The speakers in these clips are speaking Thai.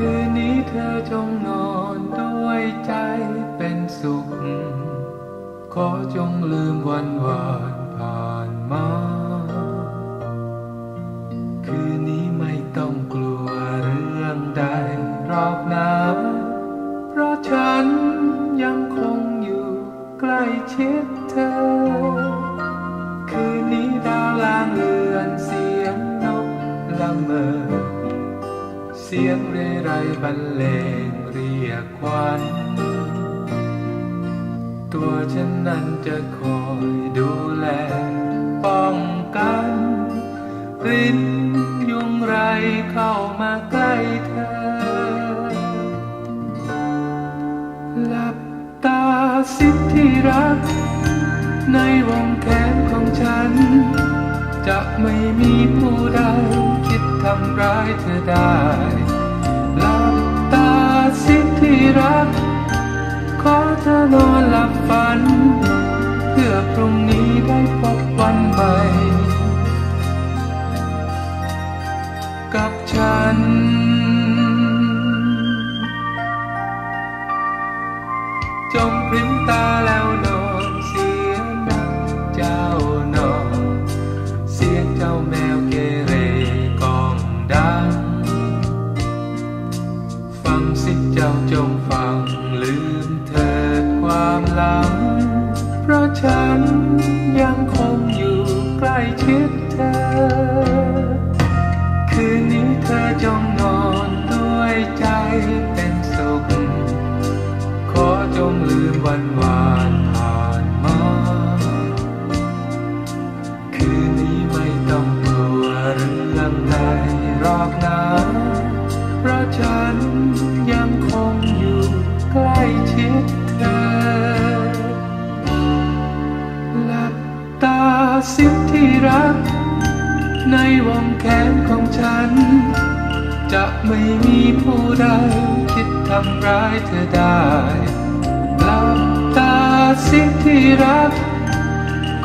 คืนนี้เธอจงนอนด้วยใจเป็นสุข ขอจงลืมวันวานผ่านมา คืนนี้ไม่ต้องกลัวเรื่องใดรอกนะเพราะฉันยังคงอยู่ใกล้ชิดเธอ เสียงเรไรบรรเลงเรียกควันตัวฉันนั้นจะคอยดูแล ป้องกันรินยุงไรเข้ามาใกล้เธอ หลับตาสิที่รัก ในวงแขนของฉัน จะไม่มีผู้ใด ทำร้ายเธอได้หลับตาสิที่รัก ขอเธอนอนหลับฝัน เพื่อพรุ่งนี้ได้พบวันใหม่ กับฉันจงพริมตา งฟังลืมเถิดความหลัง เพราะฉันยังคงอยู่ใกล้ชิดเธอ คืนนี้เธอจงนอนด้วยใจเป็นสุข ขอจงลืมวันวานาสิที่รัก ในวงแขนของฉัน จะไม่มีผู้ใดคิดทำร้ายเธอได้หลับตาสิที่รัก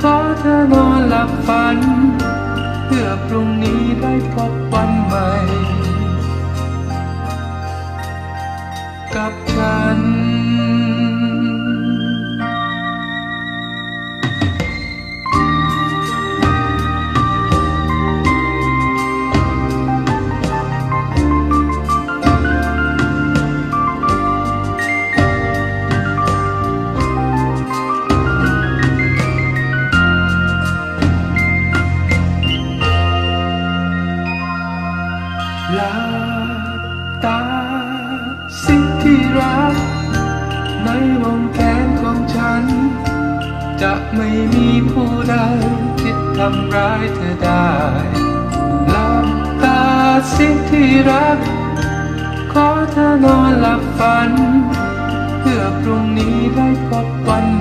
ขอเธอนอนหลับฝัน เพื่อพรุ่งนี้ได้พบวันใหม่ กับฉัน หลับตาสิที่รัก ในวงแขนของฉัน จะไม่มีผู้ใดคิดทำร้ายเธอได้หลับตาสิที่รัก ขอเธอนอนหลับฝัน เพื่อพรุ่งนี้ได้พบวันใหม่กับฉัน